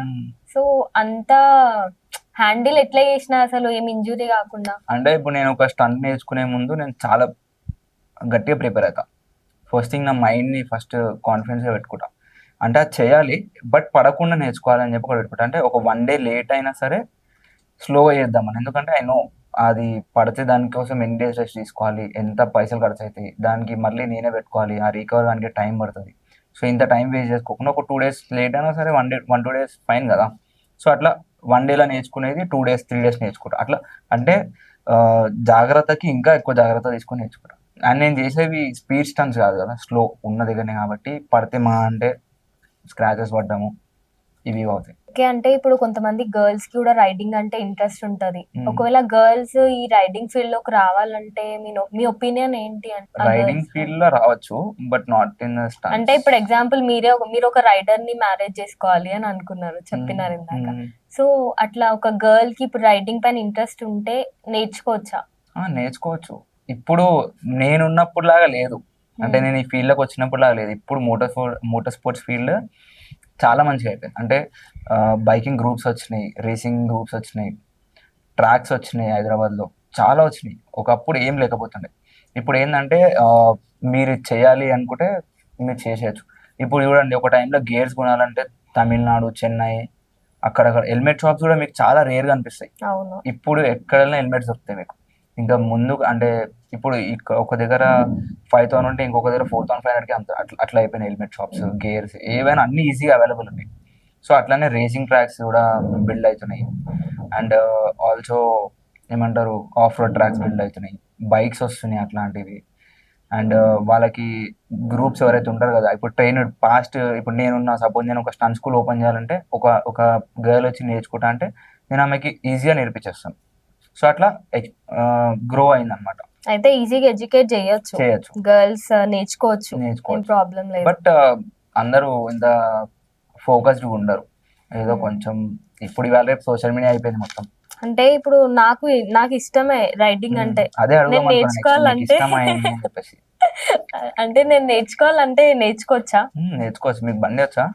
సో అంత హ్యాండిల్ ఎట్లా చేసినా అసలు ఏం ఇంజురీ కాకుండా? అంటే ఇప్పుడు నేను ఒక స్టంట్ నేర్చుకునే ముందు నేను చాలా గట్టిగా ప్రిపేర్ అవుతా. ఫస్ట్ థింగ్ నా మైండ్ని ఫస్ట్ కాన్ఫిడెన్స్గా పెట్టుకుంటా. అంటే అది చేయాలి బట్ పడకుండా నేర్చుకోవాలని చెప్పి కూడా పెట్టుకుంటా. అంటే ఒక వన్ డే లేట్ అయినా సరే స్లోగా చేద్దామని ఎందుకంటే ఐ నో అది పడితే దానికోసం ఎన్ని డేస్ రెస్ట్ తీసుకోవాలి ఎంత పైసలు ఖర్చు అవుతాయి దానికి మళ్ళీ నేనే పెట్టుకోవాలి ఆ రికవర్ దానికి టైం పడుతుంది. సో ఇంత టైం వేస్ట్ చేసుకోకుండా ఒక టూ డేస్ లేట్ అయినా సరే one day one two days fine కదా. సో అట్లా వన్ డేలో నేర్చుకునేది టూ డేస్ త్రీ డేస్ నేర్చుకుంటా. అట్లా అంటే జాగ్రత్తకి ఇంకా ఎక్కువ జాగ్రత్త తీసుకొని నేర్చుకుంటా. అండ్ నేను చేసేవి స్పీడ్ స్టన్స్ కాదు కదా స్లో ఉన్న దగ్గరనే కాబట్టి పడితే మా అంటే స్క్రాచెస్ పడ్డము ఇవి అవుతాయి. ఓకే అంటే ఇప్పుడు కొంతమంది గర్ల్స్కి కూడా రైడింగ్ అంటే ఇంట్రెస్ట్ ఉంటది. Hmm. ఒకవేళ గర్ల్స్ ఈ రైడింగ్ ఫీల్డ్లోకి రావాలంటే మీ ఒపీనియన్ ఏంటి రైడింగ్? ఫీల్డ్లో? రావచ్చు బట్ నాట్ ఇన్ అంటే ఇప్పుడు ఎగ్జాంపుల్ మీరే మీరు ఒక రైడర్ని మ్యారేజ్ చేసుకోవాలి అని అనుకున్నారు చెప్పినారు ఇందాక. సో అట్లా ఒక గర్ల్కి ఇప్పుడు రైడింగ్ పైన ఇంట్రెస్ట్ ఉంటే నేర్చుకోవచ్చా? నేర్చుకోవచ్చు. ఇప్పుడు నేనున్నప్పుడు లాగా లేదు. అంటే Hmm. నేను ఈ ఫీల్డ్లోకి వచ్చినప్పుడు లాగా లేదు. ఇప్పుడు మోటార్ మోటార్ స్పోర్ట్స్ ఫీల్డ్ చాలా మంచిగా అయిపోయింది. అంటే బైకింగ్ గ్రూప్స్ వచ్చినాయి రేసింగ్ గ్రూప్స్ వచ్చినాయి ట్రాక్స్ వచ్చినాయి హైదరాబాద్లో. చాలా వచ్చినాయి. ఒకప్పుడు ఏం లేకపోతుండే. ఇప్పుడు ఏంటంటే మీరు చేయాలి అనుకుంటే మీరు చేసేయచ్చు. ఇప్పుడు చూడండి ఒక టైంలో గేర్స్ కొనాలంటే తమిళనాడు చెన్నై అక్కడక్కడ హెల్మెట్ షాప్స్ కూడా మీకు చాలా రేర్గా అనిపిస్తాయి. ఇప్పుడు ఎక్కడైనా హెల్మెట్స్ దొరుకుతాయి మీకు. ఇంకా ముందు అంటే ఇప్పుడు ఒక దగ్గర ఫైవ్ థౌసండ్ ఉంటే ఇంకొక దగ్గర ఫోర్ థౌసండ్ ఫైవ్ హండ్రెడ్కి అంత అట్లా అట్లా అయిపోయినాయి హెల్మెట్ షాప్స్ గేర్స్ ఏవైనా అన్ని ఈజీగా అవైలబుల్ ఉన్నాయి. సో అట్లానే రేసింగ్ ట్రాక్స్ కూడా బిల్డ్ అవుతున్నాయి. అండ్ ఆల్సో ఏమంటారు ఆఫ్ రోడ్ ట్రాక్స్ బిల్డ్ అవుతున్నాయి. బైక్స్ వస్తున్నాయి అట్లాంటివి. అండ్ వాళ్ళకి గ్రూప్స్ ఎవరైతే ఉంటారు కదా ఇప్పుడు ట్రైన్ పాస్ట్ ఇప్పుడు నేనున్న సపోజ్ నేను ఒక స్టన్ స్కూల్ ఓపెన్ చేయాలంటే ఒక ఒక గర్ల్ వచ్చి నేర్చుకుంటా అంటే నేను ఆమెకి ఈజీగా నేర్పించేస్తాను. సో అట్లా గ్రో అయిందనమాట అయితే ఈజీగా ఎడ్యుకేట్ చేయొచ్చు. చేయొచ్చు. గర్ల్స్ నేర్చుకోవచ్చు. నేర్చుకోవచ్చు. ప్రాబ్లం లేదు. బట్ అందరూ ఇంత ఫోకస్డ్ ఉండరు. ఏదో Hmm. కొంచెం ఇప్పుడు ఇవాళ రేపు సోషల్ మీడియా అయిపోయింది మొత్తం. అంటే ఇప్పుడు నాకు నాకు ఇష్టమే రైడింగ్ Hmm. అంటే. నేను నేర్చుకోవాలంటే- అంటే నేను నేర్చుకోవాలంటే నేర్చుకోవచ్చా? Hmm, నేర్చుకోవచ్చు. మీకు బండి వచ్చా?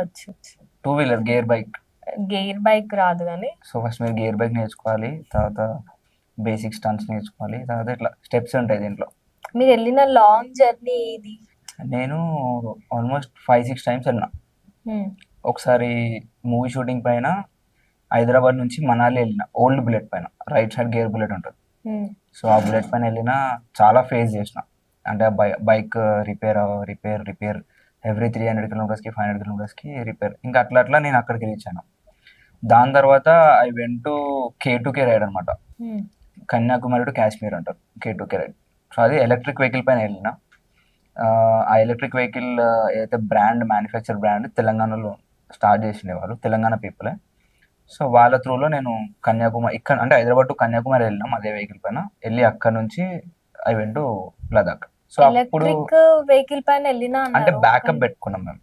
వచ్చు two wheeler gear bike gear bike రాదు కానీ సో ఫస్ట్ మీరు గేర్ బైక్ నేర్చుకోవాలి తర్వాత బేసిక్ స్టన్స్ నేర్చుకోవాలి తర్వాత ఇట్లా స్టెప్స్ ఉంటాయి దీంట్లో. మీరు వెళ్ళిన లాంగ్ జర్నీ ఇది నేను ఆల్మోస్ట్ ఫైవ్ సిక్స్ టైమ్స్ వెళ్ళిన. ఒకసారి మూవీ షూటింగ్ పైన హైదరాబాద్ నుంచి మనాలి వెళ్ళిన ఓల్డ్ బుల్లెట్ పైన రైట్ సైడ్ గేర్ బుల్లెట్ ఉంటుంది. సో ఆ బుల్లెట్ పైన వెళ్ళిన చాలా ఫేస్ చేసిన. అంటే bike repair repair repair every three hundred కిలోమీటర్స్కి five hundred కిలోమీటర్స్కి రిపేర్. ఇంకా అట్లా అట్లా నేను అక్కడికి రీచ్ అయినా. దాని తర్వాత I went to K to K ride అనమాట. కన్యాకుమారి టు కాశ్మీర్ అంటారు K to K ride so అది ఎలక్ట్రిక్ వెహికల్ పైన వెళ్ళిన. ఆ, ఎలక్ట్రిక్ వెహికల్ ఏదైతే బ్రాండ్ మ్యానుఫ్యాక్చర్ బ్రాండ్ తెలంగాణలో స్టార్ట్ చేసిండే వాళ్ళు తెలంగాణ పీపులే సో వాళ్ళ త్రూలో నేను కన్యాకుమారి ఇక్కడ అంటే హైదరాబాద్ టు కన్యాకుమారి వెళ్ళినాం అదే వెహికల్ పైన. వెళ్ళి అక్కడ నుంచి ఐ వెంట్ లదాఖ్ సో అప్పుడు వెహికల్ పైన వెళ్ళినా అంటే. బ్యాకప్ పెట్టుకున్నాం మేము.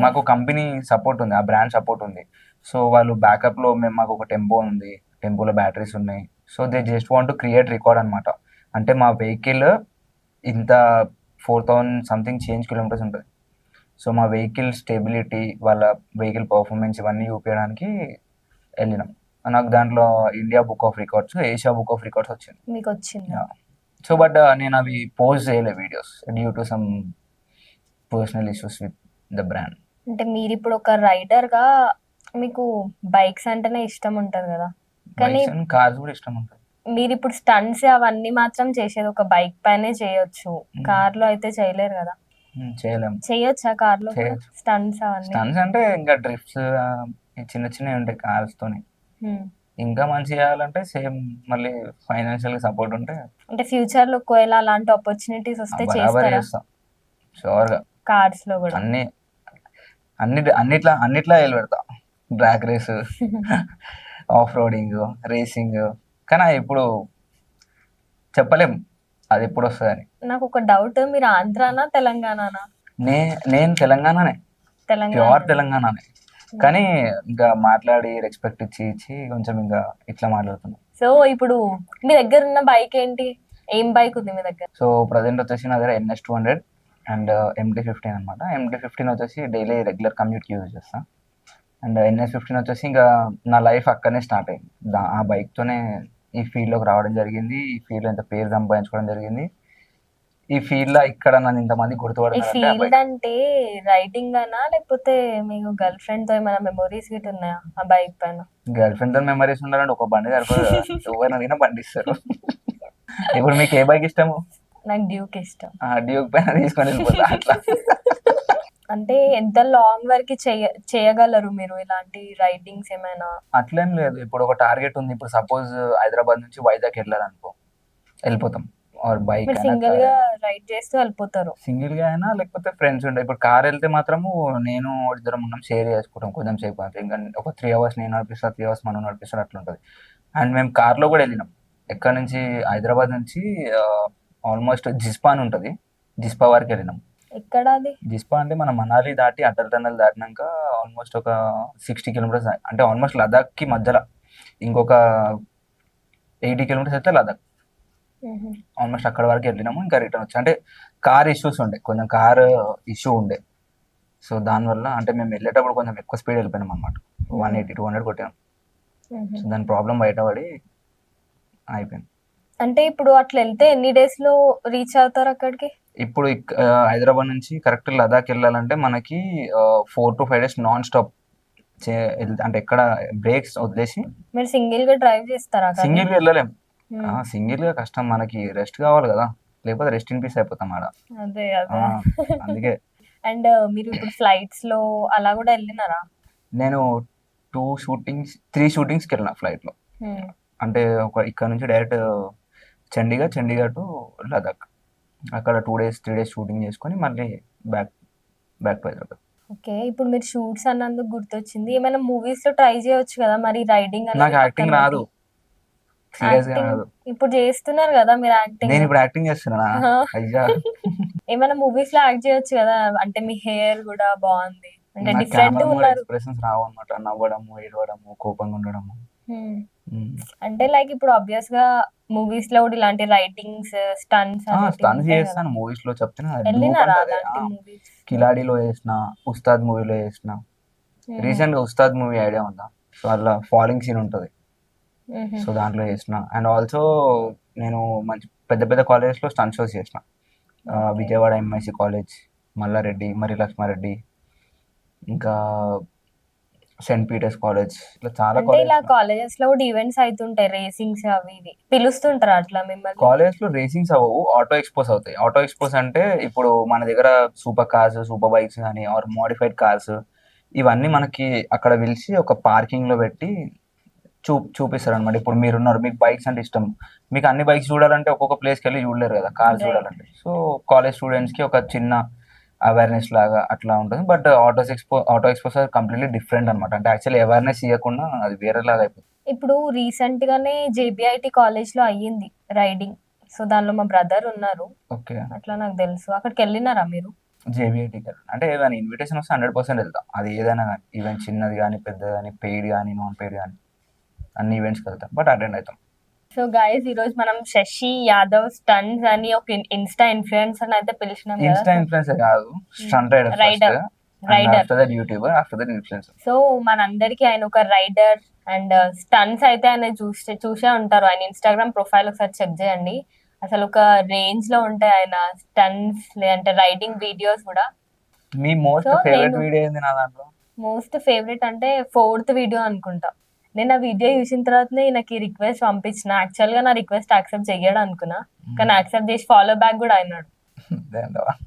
మాకు కంపెనీ సపోర్ట్ ఉంది ఆ బ్రాండ్ సపోర్ట్ ఉంది. సో వాళ్ళు బ్యాకప్లో మేము మాకు ఒక టెంపో ఉంది. టెంపోలో బ్యాటరీస్ ఉన్నాయి. So they just want to create record అనమాట అంటే మా వెహికల్ ఇంత four thousand something change kilometres ఉంటుంది. సో మా వెహికల్ స్టెబిలిటీ వాళ్ళ వెహికల్ పర్ఫార్మెన్స్ ఇవన్నీ చూపించడానికి వెళ్ళినాం. నాకు దాంట్లో India book of records Asia book of records వచ్చింది. మీకు వచ్చింది. సో బట్ నేను అవి పోస్ట్ చేయలే videos due to some personal issues with the brand అంటే మీరు ఇప్పుడు ఒక రైడర్గా మీకు బైక్స్ అంటేనే ఇష్టం ఉంటది కదా. కానీ కార్స్ కూడా ఇష్టం ఉంటుంది. మీరు ఇప్పుడు స్టంట్స్ అవన్నీ మాత్రం చేసేది ఒక బైక్ పైనే చేయొచ్చు. కార్లో అయితే చేయలేరు కదా. ఉమ్, చేయలేం. చేయొచ్చా కార్లో. స్టంట్స్ అవన్నీ? స్టన్స్ అంటే ఇంకా డ్రిఫ్ట్స్ చిన్న చిన్నవి ఉంటాయి కార్స్ తోని. ఇంకా మంచి చేయాలంటే సేమ్ మళ్ళీ ఫైనాన్షియల్ సపోర్ట్ ఉంటే అంటే ఫ్యూచర్లో ఒకవేళ అలాంటి ఆపర్చునిటీస్ వస్తే చేస్తారా? చేస్తాం. షూర్గా. కార్స్లో కూడా? అన్ని అన్ని అన్నిట్లా అన్నిట్లా వెళ్ళి పెడతా. Drag race off roading racing. కానీ అది ఇప్పుడు చెప్పలేం. అది ఎప్పుడు వస్తుందని. నాకు ఒక డౌట్ మీరు ఆంధ్రానా తెలంగాణనా? నే నేను తెలంగాణనే. తెలంగాణ. ప్యూర్ తెలంగాణనే. కానీ ఇంకా మాట్లాడి రెస్పెక్ట్ ఇచ్చి ఇచ్చి కొంచెం ఇంకా ఇట్లా మాట్లాడుతున్నాం. సో ఇప్పుడు మీ దగ్గర ఉన్న బైక్ ఏంటి? ఏం బైక్ ఉంది మీ దగ్గర? సో ప్రజెంట్ వచ్చేసి నా దగ్గర NS two hundred and MT fifteen అనమాట ఎంటీ ఫిఫ్టీన్ వచ్చేసి డైలీ రెగ్యులర్ కమ్యూట్కి యూజ్ చేస్తాను అండ్ ఎన్ఎస్ ఫిఫ్టీన్ వచ్చేసి ఇంకా నా లైఫ్ అక్కడనే స్టార్ట్ అయింది. దా ఆ బైక్తోనే ఈ ఫీల్డ్లోకి రావడం జరిగింది. ఈ ఫీల్డ్లో ఇంత పేరు సంపాదించుకోవడం జరిగింది. ఈ ఫీల్డ్లో ఇక్కడ నన్ను ఇంతమంది ఆ ఫీల్డ్. అంటే రైడింగ్ అనా లేకపోతే మీకు గర్ల్ ఫ్రెండ్తో ఏమైనా మెమోరీస్ గిట్ ఉన్నాయా ఆ బైక్ పైన? గర్ల్ ఫ్రెండ్తో మెమరీస్ ఉండాలంటే ఒక బండి సరిపోదు. ఎవరిని అడిగినా బండి ఇస్తారు. ఇప్పుడు మీకు ఏ బైక్ ఇష్టము? నాకు డ్యూక్ ఇష్టం. ఆ డ్యూక్ పైన తీసుకొని వెళ్ళిపోతా అట్లా. అంటే ఎంత లాంగ్ వరకు చేయ చేయగలరు మీరు ఇలాంటి రైడింగ్స్ ఏమైనా? అట్లేం లేదు. ఇప్పుడు ఒక టార్గెట్ ఉంది. ఇప్పుడు సపోజ్ హైదరాబాద్ నుంచి వైజాగ్ వెళ్ళాలనుకో వెళ్ళిపోతాం. ఆర్ బైక్ సింగిల్గా రైడ్ చేస్తూ వెళ్ళిపోతారు. సింగిల్గా అయినా లేకపోతే ఫ్రెండ్స్ ఉండే. ఇప్పుడు కార్ వెళ్తే మాత్రము నేను ఇద్దరం ఉన్నాం షేర్ చేసుకుంటాం కొంచెం సేపు ఇంకా ఒక త్రీ అవర్స్ నేను నడిపిస్తా త్రీ అవర్స్ మనం నడిపిస్తాడు అట్లా ఉంటుంది అండ్ మేము car లో కూడా వెళ్ళినాం. ఎక్కడ నుంచి? హైదరాబాద్ నుంచి ఆల్మోస్ట్ జిస్పా అని ఉంటుంది. జిస్పా వరకు వెళ్ళినాం. ఎక్కడ అది జిస్పా అంటే మన మనాలి దాటి అటల్ టన్నల్ దాటినాక ఆల్మోస్ట్ ఒక సిక్స్టీ కిలోమీటర్స్ అంటే ఆల్మోస్ట్ లదాఖ్కి మధ్యలో ఇంకొక ఎయిటీ కిలోమీటర్స్ అయితే లదాఖ్. ఆల్మోస్ట్ అక్కడ వరకు వెళ్ళినాము ఇంకా రిటర్న్ వచ్చి. అంటే కార్ ఇష్యూస్ ఉండే కొంచెం కార్ ఇష్యూ ఉండే. సో దానివల్ల అంటే మేము వెళ్ళేటప్పుడు కొంచెం ఎక్కువ స్పీడ్ వెళ్ళిపోయినాం అనమాట వన్ ఎయిటీ టూ హండ్రెడ్ కొట్టాం మ్మ్. సో దాని ప్రాబ్లం బయటపడి అయిపోయింది. అంటే ఇప్పుడు అట్లా వెళ్తే ఎన్ని డేస్లో రీచ్ అవుతారు అక్కడికి? ఇప్పుడు హైదరాబాద్ నుంచి కరెక్ట్ లదాఖ్ వెళ్ళాలంటే మనకి four to five days non stop అంటే ఎక్కడ బ్రేక్స్ వదిలేసి మీరు సింగిల్గా డ్రైవ్ చేస్తారా? సింగిల్గా వెళ్ళలేం. సింగిల్గా కష్టం. మనకి రెస్ట్ కావాలి కదా. లేకపోతే రెస్ట్ ఇన్ పీస్ అయిపోతాం ఆడ. అదే అందుకే. అండ్ మీరు ఇప్పుడు ఫ్లైట్స్లో అలా కూడా వెళ్ళినారా? నేను టూ షూటింగ్స్ త్రీ షూటింగ్స్కి వెళ్ళిన ఫ్లైట్లో. మ్మ్. అంటే ఒక ఇక్కడ నుంచి డైరెక్ట్ చండీగఢ్ చండీగఢ్ టు లదాఖ్. అక్కడ two days three days shooting చేసుకొని మళ్ళీ బ్యాక్ బ్యాక్ హైదరాబాద్ ఓకే ఇప్పుడు మీరు షూట్స్ అన్నందుకు గుర్తొచ్చింది. ఏమైనా మూవీస్లో ట్రై చేయొచ్చు కదా మరి రైడింగ్ నాకు యాక్టింగ్ రాదు. ఇప్పుడు చేస్తున్నారు కదా మీరు యాక్టింగ్ నేను ఇప్పుడు యాక్టింగ్ చేస్తున్నా. అయ్యా. ఏమైనా మూవీస్లో యాక్ట్ చేయొచ్చు కదా? అంటే మీ హెయిర్ కూడా బాగుంది. అంటే డిఫరెంట్ ఉన్నారు. ఎక్స్ప్రెషన్స్ రావు అనమాట నవ్వడము ఏడవడము కోపంగా ఉండడము. అంటే లైక్ ఇప్పుడు ఆబ్వియస్గా మూవీస్లో కూడా ఇలాంటి రైటింగ్స్ స్టన్స్ స్టన్స్ చేస్తాను. మూవీస్లో చెప్తున్నా కిలాడిలో చేసిన ఉస్తాద్ మూవీలో చేసిన. రీసెంట్గా ఉస్తాద్ మూవీ ఐడియా ఉందా? సో అలా ఫాలింగ్ సీన్ ఉంటుంది. సో దాంట్లో చేసిన. అండ్ ఆల్సో నేను మంచి పెద్ద పెద్ద కాలేజెస్లో స్టన్ షోస్ చేసిన. విజయవాడ ఎంఐసి కాలేజ్ మల్లారెడ్డి మరి లక్ష్మారెడ్డి. ఇంకా సెయింట్ పీటర్స్ కాలేజ్ ఇట్లా చాలా అంటే ఇలా కాలేజ్ కాలేజెస్లో కూడా ఈవెంట్స్ అవుతుంటాయి రేసింగ్స్ అవి ఇవి. పిలుస్తుంటారు అట్లా మిమ్మల్ని? కాలేజ్లో రేసింగ్స్ అవ్వవు ఆటో ఎక్స్పోస్ అవుతాయి. ఆటో ఎక్స్పోస్ అంటే ఇప్పుడు మన దగ్గర సూపర్ కార్స్ సూపర్ బైక్స్ కానీ ఆర్ మోడిఫైడ్ కార్స్ ఇవన్నీ మనకి అక్కడ పిలిచి ఒక పార్కింగ్లో పెట్టి చూ చూపిస్తారు అనమాట ఇప్పుడు మీరున్నారు మీకు బైక్స్ అంటే ఇష్టం. మీకు అన్ని బైక్స్ చూడాలంటే ఒక్కొక్క ప్లేస్కి వెళ్ళి చూడలేరు కదా కార్స్. చూడాలంటే. సో కాలేజ్ స్టూడెంట్స్కి ఒక చిన్న అవేర్నెస్ లాగా అట్లా ఉంటుంది. But autos expo auto expos completely different అనమాట అంటే యాక్చువల్లీ అవేర్నెస్ ఇవ్వకుండా అది వేరే లాగా అయిపోతుంది. ఇప్పుడు రీసెంట్ గానే జేబిఐటి కాలేజ్లో అయ్యింది రైడింగ్ సో దానిలో మా బ్రదర్ ఉన్నారు. ఓకే అట్లా నాకు తెలుసు. అక్కడికి వెళ్ళినారా మీరు? జేబీఐటీ అంటే ఏదైనా ఇన్విటేషన్ వస్తే హండ్రెడ్ పర్సెంట్ వెళ్తా. అది ఏదైనా కానీ ఈవెంట్ చిన్నది కానీ పెద్దది కానీ పెయిడ్ కానీ నాన్ పెయిడ్ కానీ అన్ని ఈవెంట్స్కి వెళ్తాం. బట్ అటెండ్ అవుతాం. సో గైస్ ఈ రోజు మనం శశి యాదవ్ స్టన్స్ అని ఒక ఇన్స్టా ఇన్ఫ్లుయెన్సర్ అయితే పిలిచినాం ఇన్స్టా ఇన్ఫ్లుయెన్సర్ కాదు stunt rider. After that youtuber after that influencer so మనందరికి ఆయన ఒక రైడర్ అండ్ స్టన్స్ అయితే ఆయన చూస్తే చూసే ఉంటారు. ఆయన ఇన్స్టాగ్రామ్ ప్రొఫైల్ ఒకసారి చెక్ చేయండి. అసలు ఒక రేంజ్లో ఉంటాయి ఆయన స్టన్స్ లేదంటే రైడింగ్ వీడియోస్ కూడా. మీ మోస్ట్ ఫేవరెట్ వీడియో ఏంది నా దాంట్లో? మోస్ట్ ఫేవరెట్ అంటే ఫోర్త్ వీడియో అనుకుంటా. నేను ఆ వీడియో చూసిన తర్వాతనే నాకు ఈ రిక్వెస్ట్ పంపించిన. యాక్చువల్గా నా రిక్వెస్ట్ యాక్సెప్ట్ చెయ్యడు అనుకున్నా. కానీ యాక్సెప్ట్ చేసి ఫాలో బ్యాక్ కూడా అయినాడు.